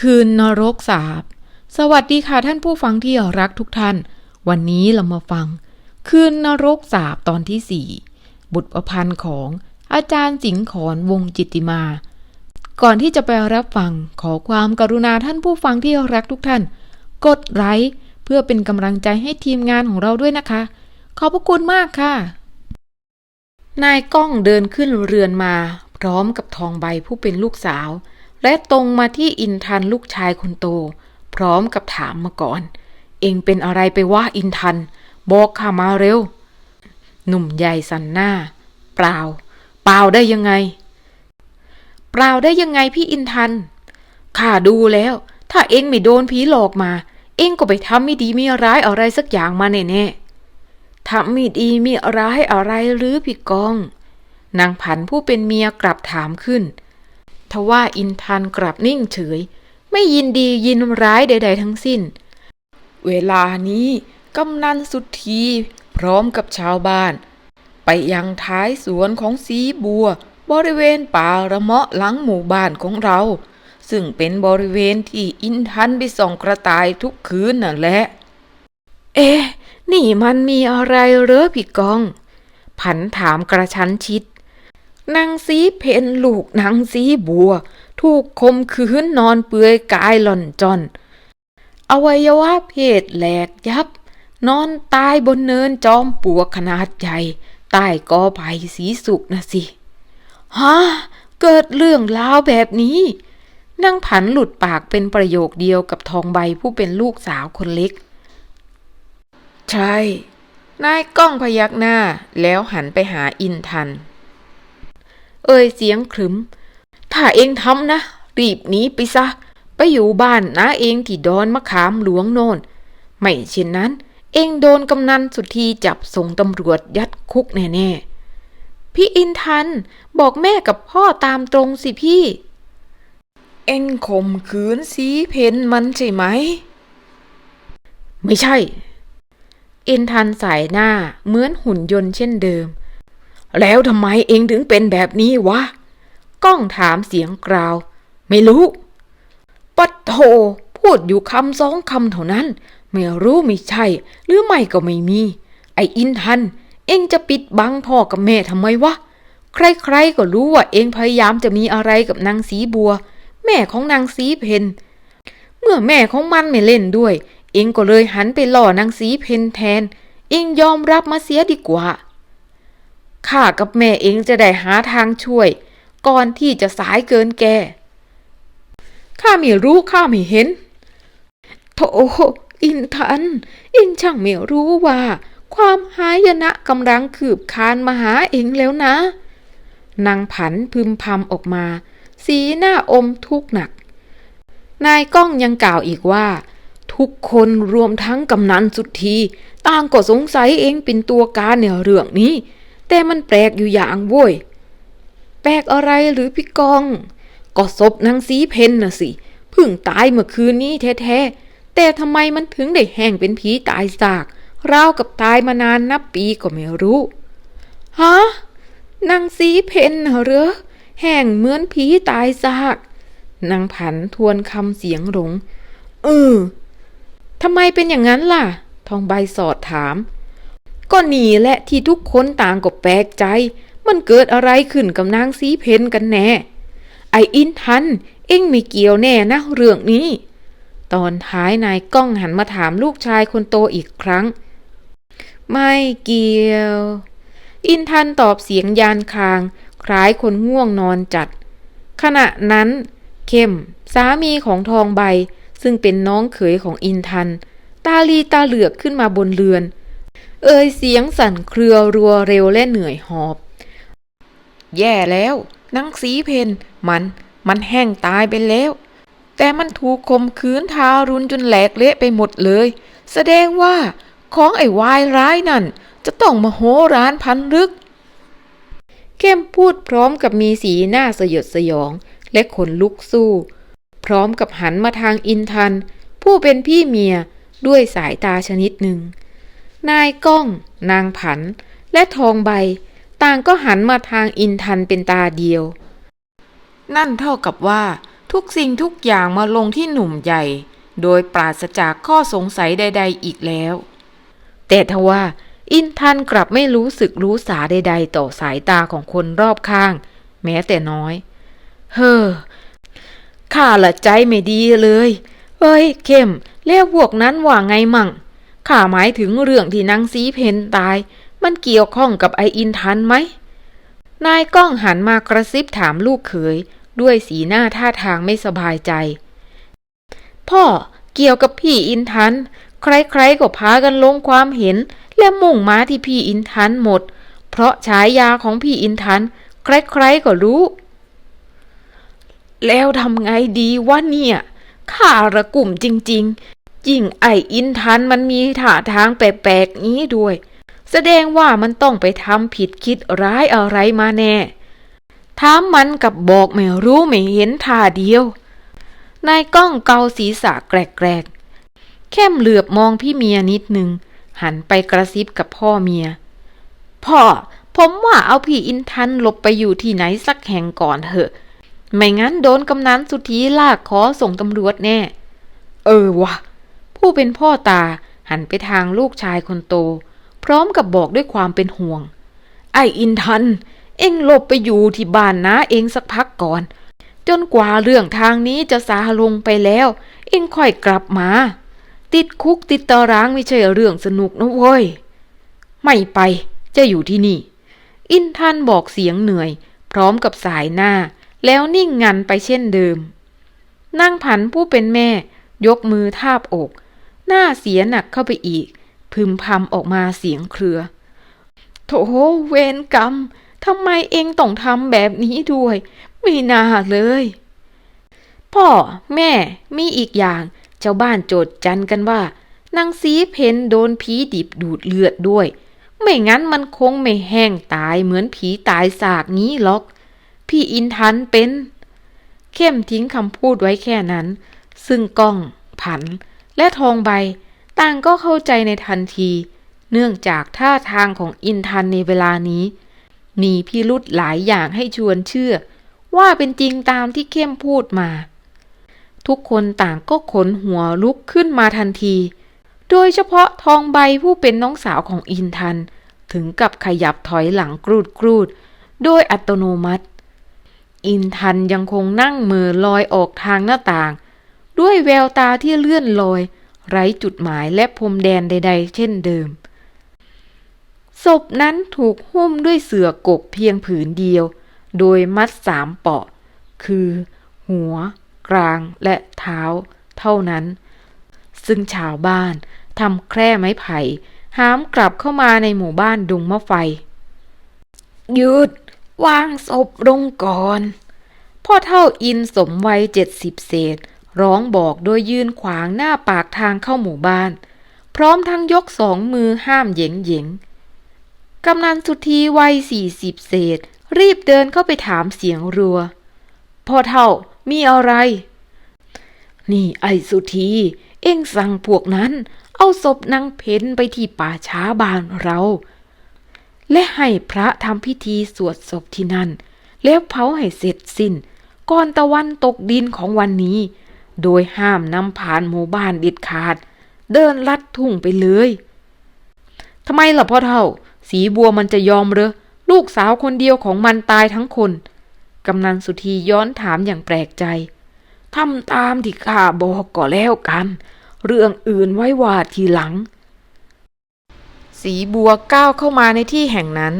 คืนนรกสาบ สวัสดีค่ะท่านผู้ฟังที่รักทุกท่าน วันนี้เรามาฟัง คืนนรกสาบตอนที่สี่บทประพันธ์ของอาจารย์สิงห์ขอนวงจิตติมา ก่อนที่จะไปรับฟังขอความกรุณาท่านผู้ฟังที่รักทุกท่าน กดไลค์เพื่อเป็นกำลังใจให้ทีมงานของเราด้วยนะคะ ขอบพระคุณมากค่ะ นายก้องเดินขึ้นเรือนมา พร้อมกับทองใบผู้เป็นลูกสาว และตรงมาที่อินทันลูกชายคนโต พร้อมกับถามมาก่อน เองเป็นอะไรไปว่าอินทัน บอกข้ามาเร็ว หนุ่มใหญ่สันหน้า เปล่า เปล่าได้ยังไง เปล่าได้ยังไงพี่อินทันข้าดูแล้ว ถ้าเองไม่โดนผีหลอกมา เองก็ไปทำไม่ดีไม่ร้ายอะไรสักอย่างมาแน่ๆทำไม่ดีไม่ร้ายอะไรหรือพี่กองนางผันผู้เป็นเมียกลับถามขึ้น ทว่าอินทันกลับนิ่งเฉย ไม่ยินดียินร้ายใด ๆ ทั้งสิ้น เวลานี้กำนันสุธีพร้อมกับชาวบ้าน ไปยังท้ายสวนของสีบัว บริเวณป่าระเมาะหลังหมู่บ้านของเรา ซึ่งเป็นบริเวณที่อินทันไปส่องกระต่ายทุกคืนน่ะแหละ เอ๊ะ นี่มันมีอะไรเหรอพี่กอง ผันถามกระชั้นชิด นางสีเพนลูกนางสีบัว ถูกคมคืนนอนเปลือยกายหล่อนจอน อวัยวะเพศแหลกยับ นอนตายบนเนินจอมปลวขนาดใหญ่ ใต้กอไผ่สีสุกนะสิฮะเกิดเรื่องราวแบบนี้นางผันหลุดปากเป็นประโยคเดียวกับทองใบผู้เป็นลูกสาวคนเล็ก ใช่ นายก้องพยักหน้าแล้วหันไปหาอินทัน เอ่ยเสียงขรึม ถ้าเองทำนะ รีบหนีไปซะ ไปอยู่บ้านนะเองที่ดอนมะขามหลวงโน่น ไม่เช่นนั้น เองโดนกำนันสุธีจับส่งตำรวจยัดคุกแน่ๆ พี่อินทันบอกแม่กับพ่อตามตรงสิพี่ เองข่มขืนสีเพนมันใช่ไหม ไม่ใช่ อินทันสายหน้าเหมือนหุ่นยนต์เช่นเดิม แล้วทำไมเองถึงเป็นแบบนี้วะ ก้องถามเสียงกราว ไม่รู้ปัดโถพูดอยู่คำสองคำเท่านั้น ไม่รู้ไม่ใช่ หรือไม่ก็ไม่มี ไออินทัน เองจะปิดบังพ่อกับแม่ทำไมวะ ใครๆก็รู้ว่าเองพยายามจะมีอะไรกับนางสีบัว แม่ของนางสีเพนเมื่อแม่ของมันไม่เล่นด้วย เองก็เลยหันไปหล่อนางสีเพนแทน เองยอมรับมาเสียดีกว่า ข้ากับแม่เองจะได้หาทางช่วย ก่อนที่จะสายเกินแก่ข้าไม่รู้ข้าไม่เห็นโถอินทันเองช่างไม่รู้ว่า ความหายนะกำลังคืบคานมาหาเองแล้วนะ นางผันพึมพำออกมา สีหน้าอมทุกข์หนัก นายก้องยังกล่าวอีกว่า ทุกคนรวมทั้งกำนันสุดทีต่างก็สงสัยเองเป็นตัวการในเรื่องนี้ แต่มันแปลกอยู่อย่างโว้ย แปลกอะไรหรือพี่กอง ก็ศพนางสีเพนน่ะสิ เพิ่งตายเมื่อคืนนี้แท้ๆ แต่ทำไมมันถึงได้แห้งเป็นผีตายซากราวกับตายมานานนับปีก็ไม่รู้ ฮะ นางสีเพนเหรอ แห้งเหมือนผีตายซาก นางผันทวนคำเสียงหลง เออทำไมเป็นอย่างนั้นล่ะ ทองใบสอดถาม ก็นี่แหละที่ทุกคนต่างก็แปลกใจ มันเกิดอะไรขึ้นกับนางสีเพนกันแน่ ไออินทัน เอ็งไม่เกี่ยวแน่นะ เรื่องนี้ ตอนท้ายนายก้องหันมาถามลูกชายคนโตอีกครั้ง ไม่เกี่ยว อินทันตอบเสียงยานคาง คล้ายคนง่วงนอนจัด ขณะนั้น เข้ม สามีของทองใบ ซึ่งเป็นน้องเขยของอินทัน ตาลีตาเหลือกขึ้นมาบนเรือน เอ่ยเสียงสั่นเครือรัวเร็วและเหนื่อยหอบ แย่แล้วนางสีเพนมันมันแห้งตายไปแล้ว แต่มันถูกข่มขืนทารุณจนแหลกเละไปหมดเลย แสดงว่าของไอ้วายร้ายนั่น จะต้องมาโหร้านพันลึก เข้มพูดพร้อมกับมีสีหน้าสยดสยอง และขนลุกสู้ พร้อมกับหันมาทางอินทัน ผู้เป็นพี่เมียด้วยสายตาชนิดหนึ่ง นายก้อง นางผัน และทองใบ ต่างก็หันมาทางอินทันเป็นตาเดียว นั่นเท่ากับว่า ทุกสิ่งทุกอย่างมาลงที่หนุ่มใหญ่ โดยปราศจากข้อสงสัยใด ๆ อีกแล้ว แต่ทว่าอินทันกลับไม่รู้สึกรู้สาใด ๆ ต่อสายตาของคนรอบข้าง แม้แต่น้อย เฮ้อข้าละใจไม่ดีเลยเฮ้ย เข้มแล้วพวกนั้นว่าไงมั่ง ข้าหมายถึงเรื่องที่นางสีเพนตาย มันเกี่ยวข้องกับไออินทันไหม นายก้องหันมากระซิบถามลูกเขย ด้วยสีหน้าท่าทางไม่สบายใจ พ่อเกี่ยวกับพี่อินทัน ใครๆก็พากันลงความเห็น และมุ่งมาที่พี่อินทันหมด เพราะฉายาของพี่อินทัน ใครๆก็รู้ แล้วทำไงดีวะเนี่ยข้าระกุ่มจริงๆ ยิ่งไออินทันมันมีท่าทางแปลกๆนี้ด้วย แสดงว่ามันต้องไปทำผิดคิดร้ายอะไรมาแน่ถามมันกับบอกไม่รู้ไม่เห็นท่าเดียว นายก้องเกาศีรษะแกรกๆเข้มเหลือบมองพี่เมียนิดหนึ่งหันไปกระซิบกับพ่อเมีย พ่อ ผมว่าเอาพี่อินทันหลบไปอยู่ที่ไหนสักแห่งก่อนเถอะ ไม่งั้นโดนกำนันสุธีลากขอส่งตำรวจแน่ เออวะ ผู้เป็นพ่อตาหันไปทางลูกชายคนโต พร้อมกับบอกด้วยความเป็นห่วง ไอ้อินทัน เอ็งหลบไปอยู่ที่บ้านนะเองสักพักก่อน จนกว่าเรื่องทางนี้จะซาลงไปแล้ว เอ็งค่อยกลับมา ติดคุกติดตารางไม่ใช่เรื่องสนุกนะเว้ย ไม่ไปจะอยู่ที่นี่ อินทันบอกเสียงเหนื่อย พร้อมกับสายหน้า แล้วนิ่งงันไปเช่นเดิมนั่งผันผู้เป็นแม่ ยกมือทาบอก หน้าเสียหนักเข้าไปอีก พึมพำออกมาเสียงเครือ โถเวรกรรมทำไมเองต้องทำแบบนี้ด้วย ไม่น่าเลย พ่อแม่มีอีกอย่าง เจ้าบ้านโจดจันกันว่านางสีเพนโดนผีดิบดูดเลือดด้วย ไม่งั้นมันคงไม่แห้งตายเหมือนผีตายสากงี้หรอก พี่อินทันเป็น เข้มทิ้งคำพูดไว้แค่นั้น ซึ่งก้องผัน และทองใบ ต่างก็เข้าใจในทันที เนื่องจากท่าทางของอินทันในเวลานี้ มีพิรุธหลายอย่างให้ชวนเชื่อ ว่าเป็นจริงตามที่เข้มพูดมา ทุกคนต่างก็ขนหัวลุกขึ้นมาทันที โดยเฉพาะทองใบผู้เป็นน้องสาวของอินทัน ถึงกับขยับถอยหลังกรูดกรูดโดยอัตโนมัติ อินทันยังคงนั่งมือลอยออกทางหน้าต่าง ด้วยแววตาที่เลื่อนลอย ไร้จุดหมายและพรมแดนใด ๆ เช่นเดิม ศพนั้นถูกหุ้มด้วยเสื่อกกเพียงผืนเดียว โดยมัดสามเปาะ คือ หัว กลางและเท้า เท่านั้น ซึ่งชาวบ้านทำแคร่ไม้ไผ่หามกลับเข้ามาในหมู่บ้านดุงมะไฟ หยุด วางศพลงก่อน พ่อเท่าอินสมวัยเจ็ดสิบเศษ ร้องบอกโดยยืนขวางหน้าปากทางเข้าหมู่บ้าน พร้อมทั้งยกสองมือห้ามเหยงเหยงกำนันสุธีวัยสี่สิบเศษ รีบเดินเข้าไปถามเสียงรัว พ่อเท่ามีอะไร นี่ไอ้สุธีเอ็งสั่งพวกนั้นเอาศพนางเพนไปที่ป่าช้าบ้านเรา และให้พระทำพิธีสวดศพที่นั่น แล้วเผาให้เสร็จสิ้น ก่อนตะวันตกดินของวันนี้ โดยห้ามนำผ่านหมู่บ้านเด็ดขาด เดินลัดทุ่งไปเลยทำไมล่ะพ่อเท่า สีบัวมันจะยอมเหรอลูกสาวคนเดียวของมันตายทั้งคน กำนันสุธีย้อนถามอย่างแปลกใจทำตามที่ข้าบอกก็แล้วกัน เรื่องอื่นไว้ว่าทีหลัง สีบัวก้าวเข้ามาในที่แห่งนั้น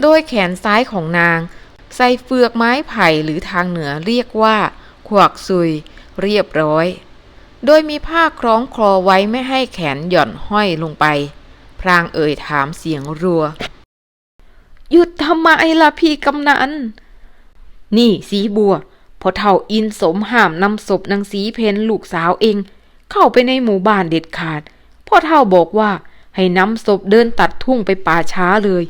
โดยแขนซ้ายของนาง ใส่เฟือกไม้ไผ่หรือทางเหนือเรียกว่า ขวากซุย เรียบร้อย โดยมีผ้าคล้องคลอไว้ไม่ให้แขนหย่อนห้อยลงไป พรางเอ่ยถามเสียงรัว หยุดทำไมล่ะพี่กำนัน นี่สีบัว พอเท่าอินสมห้ามนำศพนางสีเพนลูกสาวเอง เข้าไปในหมู่บ้านเด็ดขาด พ่อเท่าบอกว่าให้นำศพเดินตัดทุ่งไปป่าช้าเลย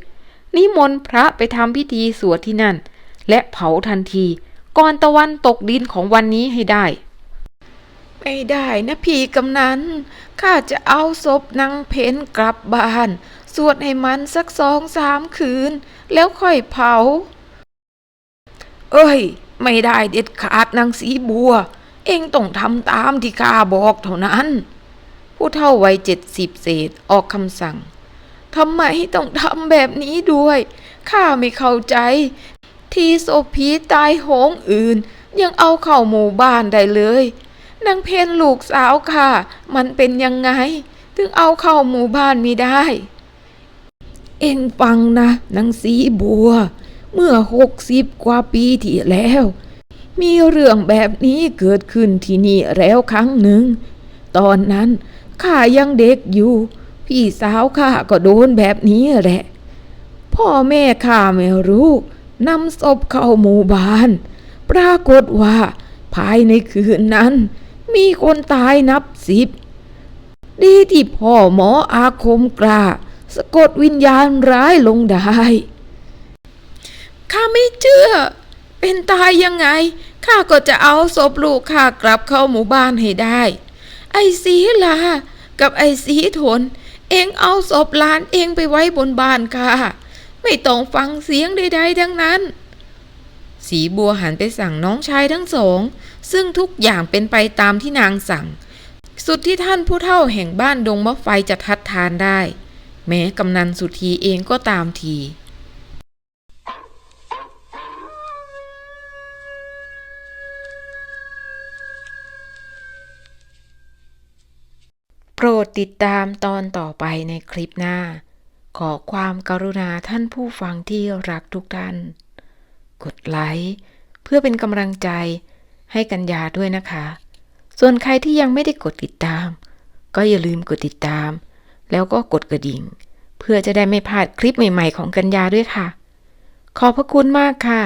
นิมนต์พระไปทำพิธีสวดที่นั่น และเผาทันที ก่อนตะวันตกดินของวันนี้ให้ได้ ไม่ได้นะพี่กำนันข้าจะเอาศพนางเพนกลับบ้าน สวดให้มันสักสองสามคืน แล้วค่อยเผา เอ้ย ไม่ได้เด็ดขาดนางสีบัว เองต้องทำตามที่ข้าบอกเท่านั้น ผู้เฒ่าวัยเจ็ดสิบเศษออกคำสั่งทำไมต้องทำแบบนี้ด้วยข้าไม่เข้าใจ ที่ศพผีตายโหงอื่น ยังเอาเข้าหมู่บ้านได้เลย นางเพนลูกสาวค่ะ มันเป็นยังไง ถึงเอาเข้าหมู่บ้านไม่ได้ เอ็งฟังนะนางสีบัว เมื่อหกสิบกว่าปีที่แล้ว มีเรื่องแบบนี้เกิดขึ้นที่นี่แล้วครั้งหนึ่ง ตอนนั้นข้ายังเด็กอยู่ พี่สาวข้าก็โดนแบบนี้แหละ พ่อแม่ข้าไม่รู้นำศพเข้าหมู่บ้าน ปรากฏว่าภายในคืนนั้น มีคนตายนับสิบ ดีที่พ่อหมออาคมกล้าสะกดวิญญาณร้ายลงได้ข้าไม่เชื่อ เป็นตายยังไง ข้าก็จะเอาศพลูกข้ากลับเข้าหมู่บ้านให้ได้ ไอ้สีลา กับไอ้สีทน เองเอาศพลานเองไปไว้บนบ้านข้าไม่ต้องฟังเสียงใดๆทั้งนั้น สีบัวหันไปสั่งน้องชายทั้งสอง ซึ่งทุกอย่างเป็นไปตามที่นางสั่ง สุดที่ท่านผู้เฒ่าแห่งบ้านดงมะไฟจะทัดทานได้ แม้กำนันสุธีเองก็ตามทีโปรดติดตามตอนต่อไปในคลิปหน้า ขอความกรุณาท่านผู้ฟังที่รักทุกท่าน กดไลค์เพื่อเป็นกำลังใจให้กัญญาด้วยนะคะ ส่วนใครที่ยังไม่ได้กดติดตาม ก็อย่าลืมกดติดตาม แล้วก็กดกระดิ่ง เพื่อจะได้ไม่พลาดคลิปใหม่ ๆ ของกัญญาด้วยค่ะ ขอบพระคุณมากค่ะ